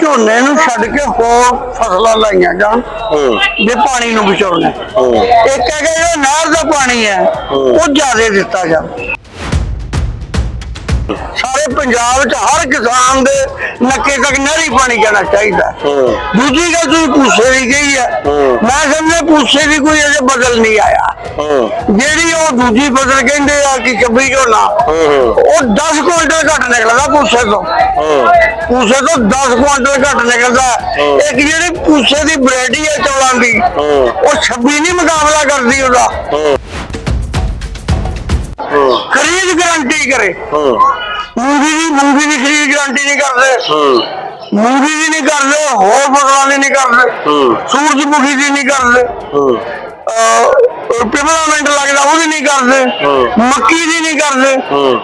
ਝੋਨੇ ਨੂੰ ਛੱਡ ਕੇ ਹੋਰ ਫਸਲਾਂ ਲਾਈਆਂ ਜਾਣ ਜੇ ਪਾਣੀ ਨੂੰ ਬਚਾਉਣਾ। ਇੱਕ ਹੈਗਾ ਜਿਹੜਾ ਨਹਿਰ ਦਾ ਪਾਣੀ ਹੈ ਉਹ ਜ਼ਿਆਦਾ ਦਿੱਤਾ ਜਾਵੇ। ਸਾਰੇ ਪੰਜਾਬ 'ਚ ਹਰ ਕਿਸਾਨ ਦੇ ਨੱਕੇ ਤੱਕ ਨਹਿਰੀ ਪਾਣੀ ਜਾਣਾ ਚਾਹੀਦਾ। ਦੂਜੀ ਗੱਲ ਤੁਸੀਂ ਪੁੱਛੇ ਦੀ ਗਈ ਹੈ। ਮੈਂ ਸਮਝਦਾ ਪੁੱਛੇ ਦੀ ਕੋਈ ਅਜੇ ਬਦਲ ਨਹੀਂ ਆਇਆ। ਜਿਹੜੀ ਉਹ ਦੂਜੀ ਫਸਲ ਕਹਿੰਦੇ ਆ ਕਿ ਕੱਬੀ ਝੋਨਾ ਉਹ 10 ਕੁਇੰਟਲ ਘੱਟ ਨਿਕਲਦਾ ਪੂਸੇ ਤੋਂ। ਪੂਸੇ ਤੋਂ 10 ਕੁਇੰਟਲ ਘੱਟ ਨਿਕਲਦਾ। ਇੱਕ ਜਿਹੜੀ ਪੂਸੇ ਦੀ ਵੈਰਾਈਟੀ ਹੈ ਚੌਲਾਂ ਦੀ। ਉਹ 26 ਨਹੀਂ ਮੁਕਾਬਲਾ ਕਰਦੀ ਉਹਦਾ। ਖਰੀਦ ਗਾਰੰਟੀ ਕਰੇ। ਮੂੰਗੀ ਦੀ ਮੂੰਗੀ ਦੀ ਖਰੀਦ ਗਾਰੰਟੀ ਨਹੀਂ ਕਰਦੇ। ਮੂੰਗੀ ਦੀ ਨਹੀਂ ਕਰਦੇ ਹੋਰ ਫਸਲਾਂ ਦੀ ਨਹੀਂ ਕਰਦੇ। ਸੂਰਜਮੁਖੀ ਦੀ ਨਹੀਂ ਕਰਦੇ। ਹੂੰ ਪਿਮਲਾਮੈਂਟ ਲੱਗਦਾ ਉਹ ਵੀ ਨਹੀਂ ਕਰਦੇ। ਮੱਕੀ ਦੀ ਨਹੀਂ ਕਰਦੇ।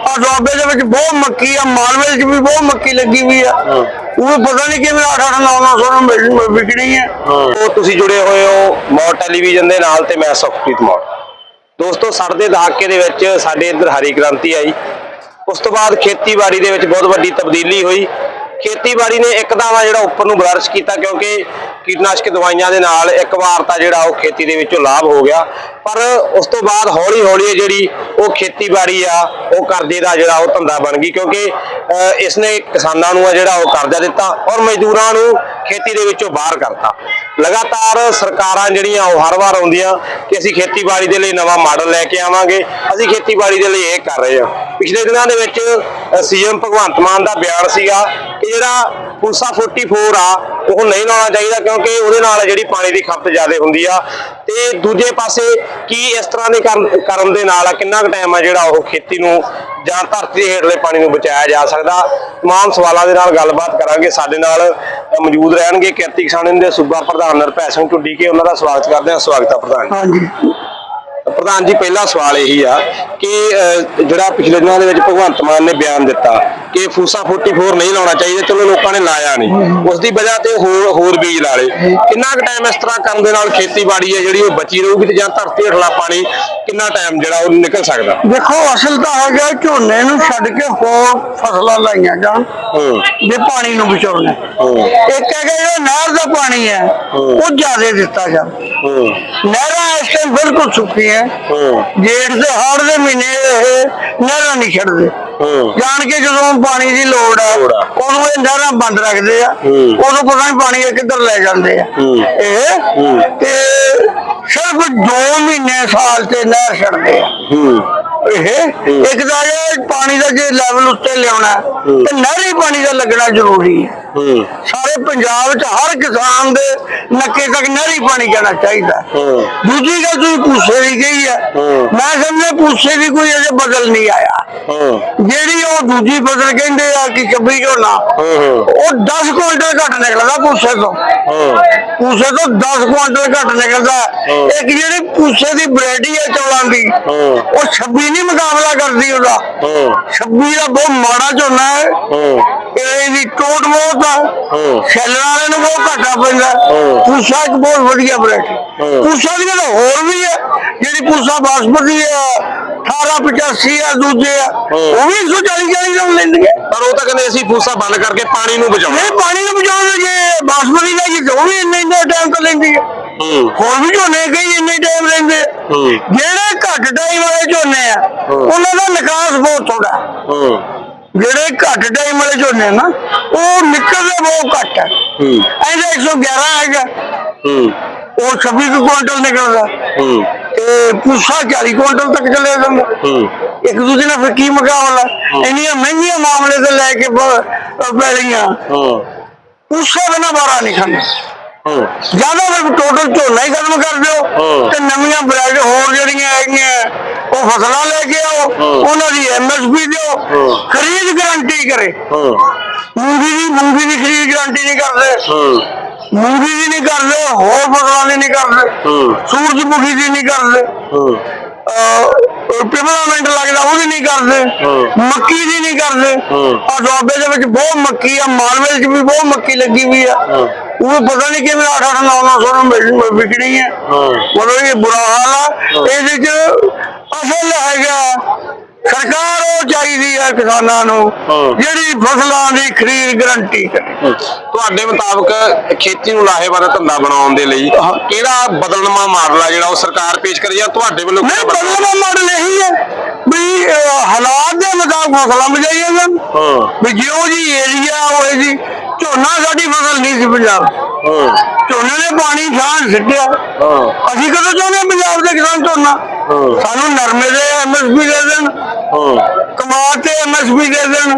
ਆ ਦੁਆਬੇ ਦੇ ਵਿੱਚ ਬਹੁਤ ਮੱਕੀ ਆ ਮਾਲਵੇ 'ਚ ਵੀ ਬਹੁਤ ਮੱਕੀ ਲੱਗੀ ਹੋਈ ਆ। ਉਹ ਪਤਾ ਨਹੀਂ ਕਿਵੇਂ 8 8 9 900 ਨੂੰ ਵਿਕਣੀ ਹੈ। ਉਹ ਤੁਸੀਂ ਜੁੜੇ ਹੋਏ ਹੋ ਮੌੜ ਟੈਲੀਵਿਜ਼ਨ ਦੇ ਨਾਲ ਤੇ ਮੈਂ ਸੁਖਪ੍ਰੀਤ ਮੌੜ। ਦੋਸਤੋ ਸਾਡੇ ਦਹਾਕੇ ਦੇ ਵਿੱਚ ਸਾਡੇ ਇੱਧਰ ਹਰੀ ਕ੍ਰਾਂਤੀ ਆਈ। ਉਸ ਤੋਂ ਬਾਅਦ ਖੇਤੀਬਾੜੀ ਦੇ ਵਿੱਚ ਬਹੁਤ ਵੱਡੀ ਤਬਦੀਲੀ ਹੋਈ। ਖੇਤੀਬਾੜੀ ਨੇ ਇੱਕਦਮ ਆ ਜਿਹੜਾ ਉੱਪਰ ਨੂੰ ਬਲਰਸ਼ ਕੀਤਾ ਕਿਉਂਕਿ ਕੀਟਨਾਸ਼ਕ ਦਵਾਈਆਂ ਦੇ ਨਾਲ ਇੱਕ ਵਾਰ ਤਾਂ ਜਿਹੜਾ ਉਹ ਖੇਤੀ ਦੇ ਵਿੱਚੋਂ ਲਾਭ ਹੋ ਗਿਆ। ਪਰ ਉਸ ਤੋਂ ਬਾਅਦ ਹੌਲੀ ਹੌਲੀ ਜਿਹੜੀ ਉਹ ਖੇਤੀਬਾੜੀ ਆ, ਉਹ ਕਰਜ਼ੇ ਦਾ ਜਿਹੜਾ ਉਹ ਧੰਦਾ ਬਣ ਗਈ ਕਿਉਂਕਿ ਇਸ ਨੇ ਕਿਸਾਨਾਂ ਨੂੰ ਆ ਜਿਹੜਾ ਉਹ ਕਰਜ਼ਾ ਦਿੱਤਾ ਔਰ ਮਜ਼ਦੂਰਾਂ ਨੂੰ ਖੇਤੀ ਦੇ ਵਿੱਚੋਂ ਬਾਹਰ ਕਰਤਾ। ਲਗਾਤਾਰ ਸਰਕਾਰਾਂ ਜਿਹੜੀਆਂ ਉਹ ਹਰ ਵਾਰ ਆਉਂਦੀਆਂ ਕਿ ਅਸੀਂ ਖੇਤੀਬਾੜੀ ਦੇ ਲਈ ਨਵਾਂ ਮਾਡਲ ਲੈ ਕੇ ਆਵਾਂਗੇ। ਅਸੀਂ ਖੇਤੀਬਾੜੀ ਦੇ ਲਈ ਇਹ ਕਰ ਰਹੇ ਹਾਂ। ਪਿਛਲੇ ਦਿਨਾਂ ਦੇ ਵਿੱਚ ਸੀਐਮ ਭਗਵੰਤ ਮਾਨ ਦਾ ਬਿਆਨ ਸੀਗਾ ਕਿ ਜਿਹੜਾ ਪੁਲਸਾ 44 ਆ, ਉਹ ਨਹੀਂ ਲਾਉਣਾ ਚਾਹੀਦਾ ਕਿਉਂਕਿ ਉਹਦੇ ਨਾਲ ਜਿਹੜੀ ਪਾਣੀ ਦੀ ਖਪਤ ਜ਼ਿਆਦਾ ਹੁੰਦੀ ਆ। ਤੇ ਦੂਜੇ ਪਾਸੇ ਕੀ ਇਸ ਤਰ੍ਹਾਂ ਦੇ ਕਰਨ- ਦੇ ਨਾਲ ਕਿੰਨਾ ਕੁ ਟਾਈਮ ਆ ਜਿਹੜਾ ਉਹ ਖੇਤੀ ਨੂੰ ਜਾਂ ਧਰਤੀ ਦੇ ਹੇਠਲੇ ਪਾਣੀ ਨੂੰ ਬਚਾਇਆ ਜਾ ਸਕਦਾ? ਤਮਾਮ ਸਵਾਲਾਂ ਦੇ ਨਾਲ ਗੱਲਬਾਤ ਕਰਾਂਗੇ। ਸਾਡੇ ਨਾਲ ਮੌਜੂਦ ਰਹਿਣਗੇ ਕਿਰਤੀ ਕਿਸਾਨ ਦੇ ਸੂਬਾ ਪ੍ਰਧਾਨ ਨਰਪੈ ਸਿੰਘ ਢੁੱਡੀ ਕੇ। ਉਹਨਾਂ ਦਾ ਸਵਾਗਤ ਕਰਦੇ ਹਾਂ। ਸਵਾਗਤ ਆ ਪ੍ਰਧਾਨ ਹਾਂਜੀ। ਪ੍ਰਧਾਨ ਜੀ ਪਹਿਲਾ ਸਵਾਲ ਇਹੀ ਆ ਕਿ ਜਿਹੜਾ ਪਿਛਲੇ ਦਿਨਾਂ ਦੇ ਵਿੱਚ ਭਗਵੰਤ ਮਾਨ ਨੇ ਬਿਆਨ ਦਿੱਤਾ ਕਿ ਫੂਸਾ 44 ਨਹੀਂ ਲਾਉਣਾ ਚਾਹੀਦਾ ਚਲੋ ਲੋਕਾਂ ਨੇ ਲਾਇਆ ਨਹੀਂ। ਉਸ ਦੀ ਵਜ੍ਹਾ ਤੇ ਹੋਰ ਹੋਰ ਬੀਜ ਲਾ ਲਏ। ਕਿੰਨਾ ਕੁ ਟਾਈਮ ਇਸ ਤਰ੍ਹਾਂ ਕਰਨ ਦੇ ਨਾਲ ਖੇਤੀਬਾੜੀ ਹੈ ਜਿਹੜੀ ਉਹ ਬਚੀ ਰਹੂਗੀ ਤੇ ਜਾਂ ਧਰਤੀ ਹੇਠਲਾ ਪਾਣੀ ਕਿੰਨਾ ਟਾਈਮ ਜਿਹੜਾ ਉਹ ਨਿਕਲ ਸਕਦਾ? ਦੇਖੋ ਅਸਲ ਤਾਂ ਹੈਗਾ ਝੋਨੇ ਨੂੰ ਛੱਡ ਕੇ ਹੋਰ ਫਸਲਾਂ ਲਾਈਆਂ ਜਾਣ ਜੇ ਪਾਣੀ ਨੂੰ ਬਚਾਉਣਾ। ਹੂੰ। ਇੱਕ ਹੈਗਾ ਜਿਹੜਾ ਨਹਿਰ ਦਾ ਪਾਣੀ ਹੈ। ਉਹ ਜ਼ਿਆਦਾ ਦਿੱਤਾ ਹੂੰ। ਨਹਿਰਾਂ ਇਸ ਟਾਈਮ ਬਿਲਕੁਲ ਸੁੱਕੀਆਂ। ਹੂੰ ਜੇਠ ਦੇ ਹਾੜ ਦੇ ਮਹੀਨੇ ਇਹ ਨਹਿਰਾਂ ਨਹੀਂ ਛੱਡਦੇ ਜਾਣ ਕੇ ਜਦੋਂ ਪਾਣੀ ਦੀ ਲੋੜ ਆ। ਉਦੋਂ ਇਹ ਨਹਿਰਾਂ ਬੰਦ ਰੱਖਦੇ ਆ। ਉਦੋਂ ਪਤਾ ਨਹੀਂ ਪਾਣੀ ਕਿੱਧਰ ਲੈ ਜਾਂਦੇ ਆ। ਇਹ। ਤੇ ਸਿਰਫ 2 ਮਹੀਨੇ ਸਾਲ ਤੇ ਨਹਿਰ ਛੱਡਦੇ ਆ ਇਹ ਇੱਕ ਤਾਂ ਇਹ ਪਾਣੀ ਦਾ ਜੇ ਲੈਵਲ ਉੱਤੇ ਲਿਆਉਣਾ ਤੇ ਨਹਿਰੀ ਪਾਣੀ ਦਾ ਲੱਗਣਾ ਜ਼ਰੂਰੀ ਹੈ। ਹੂੰ। ਸਾਰੇ ਪੰਜਾਬ 'ਚ ਹਰ ਕਿਸਾਨ ਦੇ ਨੱਕੇ ਤੱਕ ਨਹਿਰੀ ਪਾਣੀ ਜਾਣਾ ਚਾਹੀਦਾ ਹੂੰ। ਦੂਜੀ ਗੱਲ ਤੁਸੀਂ ਪੁੱਛੇ ਦੀ ਗਈ ਹੈ। ਹੂੰ। ਮੈਂ ਸਮਝਦਾ ਪੁੱਛੇ ਦੀ ਕੋਈ ਅਜੇ ਬਦਲ ਨਹੀਂ ਆਇਆ। ਹੂੰ। ਜਿਹੜੀ ਉਹ ਦੂਜੀ ਫਸਲ ਕਹਿੰਦੇ ਆ ਕਿ ਕੱਬੀ ਝੋਨਾ ਹੂੰ ਉਹ 10 ਕੁਇੰਟਲ ਘੱਟ ਨਿਕਲਦਾ ਪੂਸੇ ਤੋਂ। ਹੂੰ। ਪੂਸੇ ਤੋਂ 10 ਕੁਇੰਟਲ ਘੱਟ ਨਿਕਲਦਾ ਹੂੰ। ਇੱਕ ਜਿਹੜੀ ਪੂਸੇ ਦੀ ਵੈਰਾਈਟੀ ਹੈ ਚੌਲਾਂ ਦੀ ਹੂੰ। ਉਹ 26 ਨਹੀਂ ਮੁਕਾਬਲਾ ਕਰਦੀ ਉਹਦਾ। ਹੂੰ। 26 ਦਾ ਬਹੁਤ ਮਾੜਾ ਝੋਨਾ ਹੈ। ਹੂੰ। ਇਹਦੀ ਟੋਟ ਬਹੁਤ ਆ। ਹੂੰ। ਛੱਲਣ ਵਾਲੇ ਨੂੰ ਬਹੁਤ ਘਾਟਾ ਪੈਂਦਾ। ਪੂਸਾ ਇੱਕ ਬਹੁਤ ਵਧੀਆ ਵੈਰਾਈਟੀ। ਪੂਸਾ ਦੀ ਤਾਂ ਹੋਰ ਵੀ ਹੈ। ਜਿਹੜੀ ਪੂਸਾ ਬਾਸਮਤੀ ਹੈ 1885 ਆ ਦੂਜੇ ਆ। ਉਹ ਵੀ 140 40 ਦਾ ਲੈਂਦੇ ਪਰ ਉਹ ਤਾਂ ਕਹਿੰਦੇ ਅਸੀਂ ਫੂਸਾ ਬੰਦ ਕਰਕੇ ਪਾਣੀ ਨੂੰ ਬਚਾਉਣਾ। ਇਹ ਪਾਣੀ ਨੂੰ ਬਚਾਉਣ ਜੇ ਬਾਸਮਤੀ ਦਾ ਜੀ ਉਹ ਵੀ ਇੰਨੇ ਇੰਨੇ ਟਾਈਮ ਤੋਂ ਲੈਂਦੀ ਹੂੰ। ਹੋਰ ਵੀ ਝੋਨੇ ਕਈ ਇੰਨੇ ਟਾਈਮ। ਹੂੰ। ਜਿਹੜੇ ਘੱਟ ਟਾਈਮ ਵਾਲੇ ਝੋਨੇ ਆ। ਉਹਨਾਂ ਦਾ ਨਿਕਾਸ ਬਹੁਤ ਥੋੜਾ ਜਿਹੜੇ ਘੱਟ ਟਾਈਮ ਵਾਲੇ ਝੋਨੇ ਨਾ ਉਹ ਨਿਕਲਦੇ ਬਹੁਤ ਘੱਟ ਹੈ। ਇਹਦਾ 111 ਹੈਗਾ। ਉਹ 26 ਕੁ ਕੁਇੰਟਲ ਨਿਕਲਦਾ। ਤੇ ਪੂਸਾ 40 ਕੁਇੰਟਲ ਤੱਕ ਚਲੇ ਜਾਂਦਾ। ਇੱਕ ਦੂਜੇ ਨਾਲ ਫਿਰ ਕੀ ਮੁਕਾਬਲਾ? ਇੰਨੀਆਂ ਮਹਿੰਗੀਆਂ ਮਾਮਲੇ ਤੇ ਲੈ ਕੇ ਪ- ਪੈ ਰਹੀਆਂ। ਹੂੰ। ਪੂਸਾ ਬਿਨਾ ਬਾਰਾ ਨਹੀਂ ਖਾਂਦਾ। ਜ਼ਿਆਦਾ ਫਿਰ ਟੋਟਲ ਝੋਨਾ ਹੀ ਖਤਮ ਕਰ ਦਿਓ। ਤੇ ਨਵੀਆਂ ਬ੍ਰੈਡ ਹੋਰ ਜਿਹੜੀਆਂ ਹੈਗੀਆਂ ਉਹ ਫਸਲਾਂ ਲੈ ਕੇ ਆਓ। ਉਹਨਾਂ ਦੀ ਐਮਐਸਪੀ ਦਿਓ। ਖਰੀਦ ਗਾਰੰਟੀ ਕਰੇ ਮੂੰਗੀ ਦੀ ਮੂੰਗੀ ਦੀ ਖਰੀਦ ਗਾਰੰਟੀ ਨਹੀਂ ਕਰਦੇ ਮੂੰਗੀ ਦੀ ਨਹੀਂ ਕਰਦੇ ਹੋਰ ਫਸਲਾਂ ਦੀ ਨਹੀਂ ਕਰਦੇ ਸੂਰਜਮੁਖੀ ਦੀ ਨਹੀਂ ਕਰਦੇ ਹੂੰ ਪਿਮਲਾਮੈਂਟ ਲੱਗਦਾ ਉਹ ਵੀ ਨਹੀਂ ਕਰਦੇ। ਮੱਕੀ ਦੀ ਨਹੀਂ ਕਰਦੇ। ਆ ਦੁਆਬੇ ਦੇ ਵਿੱਚ ਬਹੁਤ ਮੱਕੀ ਆ ਮਾਲਵੇ 'ਚ ਵੀ ਬਹੁਤ ਮੱਕੀ ਲੱਗੀ ਹੋਈ ਆ। ਉਹ ਪਤਾ ਨਹੀਂ ਕਿਵੇਂ 8 8 9 900 ਨੂੰ ਮਿਲ- ਵਿਕਣੀ ਹੈ ਹੂੰ। ਮਤਲਬ ਇਹ ਬੁਰਾ ਹਾਲ ਆ। ਇਹਦੇ 'ਚ ਅਸਲ ਹੈਗਾ ਸਰਕਾਰ ਉਹ ਚਾਹੀਦੀ ਹੈ ਕਿਸਾਨਾਂ ਨੂੰ। ਜਿਹੜੀ ਫਸਲਾਂ ਦੀ ਖਰੀਦ ਗਰੰਟੀ ਕਰੇ। ਤੁਹਾਡੇ ਮੁਤਾਬਕ ਖੇਤੀ ਨੂੰ ਲਾਹੇਵੰਦ ਧੰਦਾ ਬਣਾਉਣ ਦੇ ਲਈ ਕਿਹੜਾ ਬਦਲਨਮਾ ਮਾਡਲ ਆ ਜਿਹੜਾ ਉਹ ਸਰਕਾਰ ਪੇਸ਼ ਕਰੀ ਜਾਂ ਤੁਹਾਡੇ ਵੱਲੋਂ ਨਹੀਂ ਬਦਲਵਾ? ਮਾਡਲ ਇਹੀ ਹੈ ਵੀ ਹਾਲਾਤ ਦੇ ਮੁਤਾਬਕ ਫਸਲਾਂ ਬਜਾਈਆਂ ਸਨ ਹਾਂ। ਵੀ ਜਿਉਂ ਜੀ ਏਰੀਆ ਹੋਏ ਜੀ ਝੋਨਾ ਸਾਡੀ ਫਸਲ ਨਹੀਂ ਸੀ ਪੰਜਾਬ ਹਾਂ। ਝੋਨੇ ਨੇ ਪਾਣੀ ਛਾਂ ਸਿੱਟਿਆ। ਹਾਂ। ਅਸੀਂ ਕਦੋਂ ਚਾਹੁੰਦੇ ਹਾਂ ਪੰਜਾਬ ਦੇ ਕਿਸਾਨ ਝੋਨਾ। ਸਾਨੂੰ ਨਰਮੇ ਦੇ ਐਮਐਸਪੀ ਦੇ ਦੇਣ ਕਮਾਦ ਤੇ ਐਮਐਸਪੀ ਦੇ ਦੇਣ।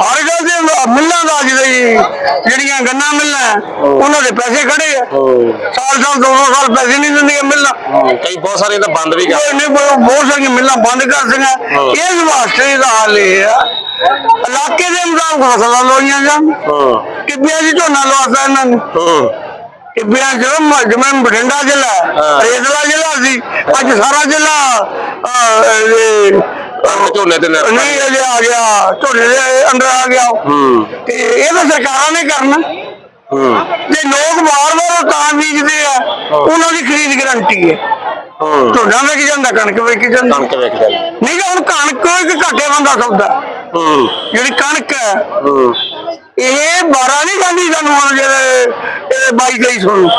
ਹਰ ਗੱਲ ਦੇ ਮਿੱਲਾਂ ਦਾ ਜਿਹੜੀ ਜਿਹੜੀਆਂ ਗੰਨਾ ਮਿੱਲਾਂ ਉਹਨਾਂ ਦੇ ਪੈਸੇ ਖੜੇ ਆ। ਸਾਲ ਸਾਲ ਦੋ ਦੋ ਸਾਲ ਪੈਸੇ ਨਹੀਂ ਦਿੰਦੀਆਂ ਮਿੱਲਾਂ। ਕਈ ਬਹੁਤ ਸਾਰੇ ਤਾਂ ਬੰਦ ਵੀ ਕਰ ਨਹੀਂ ਬਹੁਤ ਸਾਰੀਆਂ ਮਿੱਲਾਂ ਬੰਦ ਕਰ ਦਿੱਤੀਆਂ ਇਸ ਵਾਸਤੇ ਦਾ ਹੱਲ ਇਹ ਆ। ਇਲਾਕੇ ਦੇ ਮੁਤਾਬਕ ਫਸਲਾਂ ਲੋਈਆਂ ਹਾਂ। ਕਿੱਬਿਆਂ 'ਚ ਝੋਨਾ ਲਵਾਤਾ ਇਹਨਾਂ ਨੇ? ਹਾਂ ਕਿੱਬਿਆਂ 'ਚ ਜਿਵੇਂ ਬਠਿੰਡਾ ਜ਼ਿਲ੍ਹਾ। ਰੇਤਲਾ ਜ਼ਿਲ੍ਹਾ ਸੀ ਅੱਜ ਸਾਰਾ ਜ਼ਿਲ੍ਹਾ ਝੋਨੇ ਤੇ ਨਿਰਭਰ ਨਹੀਂ ਅਜੇ ਆ ਗਿਆ ਝੋਨੇ ਦੇ ਅੰਦਰ ਆ ਗਿਆ। ਤੇ ਇਹ ਤਾਂ ਸਰਕਾਰਾਂ ਨੇ ਕਰਨਾ। ਜੇ ਲੋਕ ਵਾਰ-ਵਾਰ ਤਾਂ ਬੀਜਦੇ ਆ ਉਹਨਾਂ ਦੀ ਖਰੀਦ ਗਰੰਟੀ ਹੈ। ਹੂੰ। ਝੋਨਾ ਵਿਕ ਜਾਂਦਾ ਕਣਕ ਵਿਕ ਜਾਂਦਾ। ਕਣਕ ਵੇਖ ਜਾਂਦੀ। ਨਹੀਂ ਤਾਂ ਹੁਣ ਕਣਕ ਇੱਕ ਘਾਟੇ ਬੰਦਾ ਸੌਦਾ। ਜਿਹੜੀ ਕਣਕ ਹੈ। ਇਹ 12 ਨਹੀਂ ਜਾਂਦੀ ਸਾਨੂੰ ਹੁਣ ਜਿਹੜੇ ਇਹ 22 2300 ਨੂੰ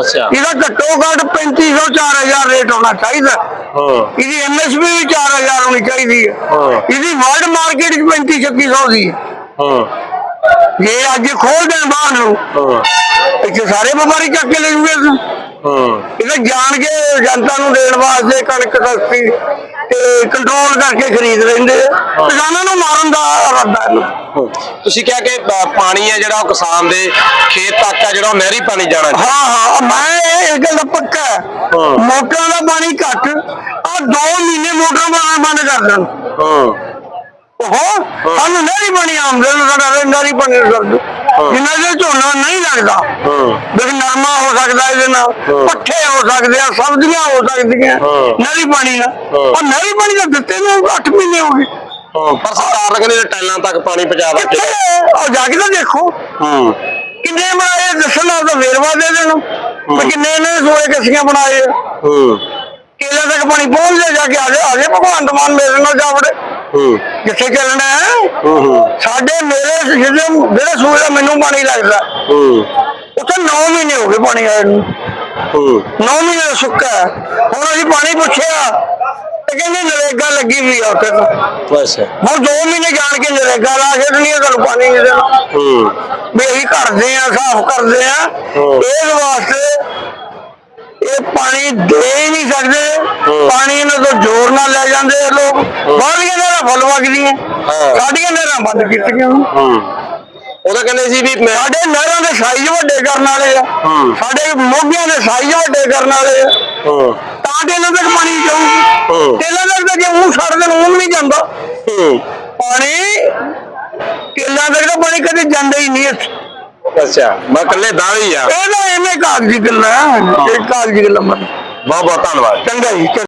ਅੱਛਾ। ਇਹਦਾ ਘੱਟੋ ਘੱਟ 3500 4000 ਰੇਟ ਹੋਣਾ ਚਾਹੀਦਾ। ਹਾਂ। ਇਹਦੀ ਐਮਐਸਪੀ ਵੀ 4000 ਹੋਣੀ ਚਾਹੀਦੀ ਹੈ। ਹਾਂ। ਇਹਦੀ ਵਰਲਡ ਮਾਰਕੀਟ 'ਚ 35 3600 ਦੀ ਹੈ। ਜੇ ਅੱਜ ਖੋਲ ਦੇਣ ਬਾਹਰ ਨੂੰ ਹਾਂ। ਇੱਥੇ ਸਾਰੇ ਵਪਾਰੀ ਚੱਕ ਕੇ ਲੈ ਜੂਗੇ। ਹਾਂ। ਇਹਦਾ ਜਾਣ ਕੇ ਜਨਤਾ ਨੂੰ ਦੇਣ ਵਾਸਤੇ ਕਣਕ ਸਸਤੀ ਤੇ ਕੰਟਰੋਲ ਕਰਕੇ ਖਰੀਦ ਲੈਂਦੇ ਆ। ਕਿਸਾਨਾਂ ਨੂੰ ਮਾਰਨ ਦਾ ਇਰਾਦਾ ਦਾ। ਤੁਸੀਂ ਕਿਹਾ ਕਿ ਪਾਣੀ ਹੈ ਜਿਹੜਾ ਉਹ ਕਿਸਾਨ ਦੇ ਖੇਤ ਤੱਕ ਆ ਜਿਹੜਾ ਉਹ ਨਹਿਰੀ ਪਾਣੀ ਜਾਣਾ ਹਾਂ। ਹਾਂ ਮੈਂ ਇਹ ਗੱਲ ਦਾ ਪੱਕਾ ਹੈ। ਹਾਂ। ਮੋਟਰਾਂ ਦਾ ਪਾਣੀ ਘੱਟ ਆ 2 ਮਹੀਨੇ ਮੋਟਰਾਂ ਬੰਦ ਕਰ ਦੇਣ। ਹਾਂ। ਉਹ ਸਾਨੂੰ ਨਹੀਂ ਪਾਣੀ ਆਉਂਦੇ ਨੇ ਸਾਡਾ ਨਹਿਰੀ ਪਾਣੀ ਕਰ ਦੋ ਜਿੰਨਾ ਜੇ ਝੋਨਾ ਨਹੀਂ ਲੱਗਦਾ ਨਰਮਾ ਹੋ ਸਕਦਾ ਇਹਦੇ ਨਾਲ ਪੱਠੇ ਹੋ ਸਕਦੇ ਆ ਸਬਜ਼ੀਆਂ ਹੋ ਸਕਦੀਆਂ। ਨਹਿਰੀ ਪਾਣੀ ਨਾਲ। ਉਹ ਨਹਿਰੀ ਪਾਣੀ ਦਾ ਦਿੱਤੇ ਨੂੰ 8 ਮਹੀਨੇ ਹੋ ਗਏ। ਪਰ ਸਰਕਾਰ ਕਹਿੰਦੀ ਟੈਲਾਂ ਤੱਕ ਪਾਣੀ ਪਹੁੰਚਾ ਦਿੱਤੇ। ਆ? ਜਾ ਕੇ ਤਾਂ ਦੇਖੋ। ਹੂੰ। ਕਿੰਨੇ ਬਣਾਏ ਦੱਸਣ ਤਾਂ ਵੇਰਵਾ ਦੇ ਦੇਣ ਵੀ ਕਿੰਨੇ ਨੇ ਸੋਏ ਕੱਸੀਆਂ ਬਣਾਏ ਆ। ਹੂੰ। ਕੇਲੇ ਤੱਕ ਪਾਣੀ ਪਹੁੰਚ ਜਾ ਜਾ ਕੇ ਆਗੇ ਆਗੇ ਭਗਵਾਨ ਮਾਨ ਮੇਰੇ ਨਾਲ ਜਾ ਵੜੇ। ਹੂੰ। ਜਿੱਥੇ ਚੱਲਣਾ ਹੈ? ਸਾਡੇ ਮੇਰੇ ਜਿਹੜੇ ਜਿਹੜੇ ਸੂਏ ਦਾ ਮੈਨੂੰ ਪਾਣੀ ਲੱਗਦਾ। ਹੂੰ। ਉੱਥੇ 9 ਮਹੀਨੇ ਹੋ ਗਏ ਪਾਣੀ ਆਏ ਨੂੰ। ਹੂੰ। 9 ਮਹੀਨੇ ਸੁੱਕਾ। ਹੁਣ ਅਸੀਂ ਪਾਣੀ ਪੁੱਛਿਆ ਤੇ ਕਹਿੰਦੇ ਨਰੇਗਾ ਲੱਗੀ ਵੀ ਆ ਉੱਥੇ ਬਸ ਹੁਣ 2 ਮਹੀਨੇ ਜਾਣ ਕੇ ਨਰੇਗਾ ਲਾ ਕੇ ਨਹੀਂ ਤੁਹਾਨੂੰ ਪਾਣੀ ਨਹੀਂ ਦੇਣਾ। ਹੂੰ। ਵੀ ਅਸੀਂ ਕਰਦੇ ਆ ਸਾਫ਼ ਕਰਦੇ ਆ। ਇਸ ਵਾਸਤੇ ਇਹ ਪਾਣੀ ਦੇ ਨਹੀਂ ਸਕਦੇ। ਪਾਣੀ ਇਹਨਾਂ ਤੋਂ ਜ਼ੋਰ ਨਾਲ ਲੈ ਜਾਂਦੇ ਆ ਲੋਕ। ਬਾਹਲੀਆਂ ਨਹਿਰਾਂ ਫੁੱਲ ਵਗਦੀਆਂ। ਸਾਡੀਆਂ ਨਹਿਰਾਂ ਬੰਦ ਕੀਤੀਆਂ। ਹੂੰ। ਉਹਦਾ ਕਹਿੰਦੇ ਸੀ ਵੀ ਮੈਂ ਸਾਡੇ ਨਹਿਰਾਂ ਦੇ ਸਾਈਜ਼ ਵੱਡੇ ਕਰਨ ਵਾਲੇ ਆ। ਸਾਡੇ ਮੋਢਿਆਂ ਦੇ ਸਾਈਜ਼ ਵੱਡੇ ਕਰਨ ਵਾਲੇ ਆ। ਤਾਂ ਤੇ ਇਹਨਾਂ ਤੱਕ ਪਾਣੀ ਜਾਊਗੀ। ਹੂੰ। ਤੇਲਾਂ ਤੱਕ ਤਾਂ ਜੇ ਉਹ ਛੱਡ ਦੇਣ ਉਹ ਨਹੀਂ ਜਾਂਦਾ। ਪਾਣੀ ਤੇਲਾਂ ਤੱਕ ਤਾਂ ਪਾਣੀ ਕਦੇ ਜਾਂਦਾ ਹੀ ਨਹੀਂ ਅੱਛਾ ਮੈਂ ਇਕੱਲੇ ਦਾਵੀ ਆ। ਇਹ ਤਾਂ ਐਵੇਂ ਕਾਗਜ਼ੀ ਗੱਲਾਂ। ਇਹ ਕਾਗਜ਼ੀ ਗੱਲਾਂ ਮਨ ਬਹੁਤ ਬਹੁਤ ਧੰਨਵਾਦ। ਚੰਗਾ ਜੀ।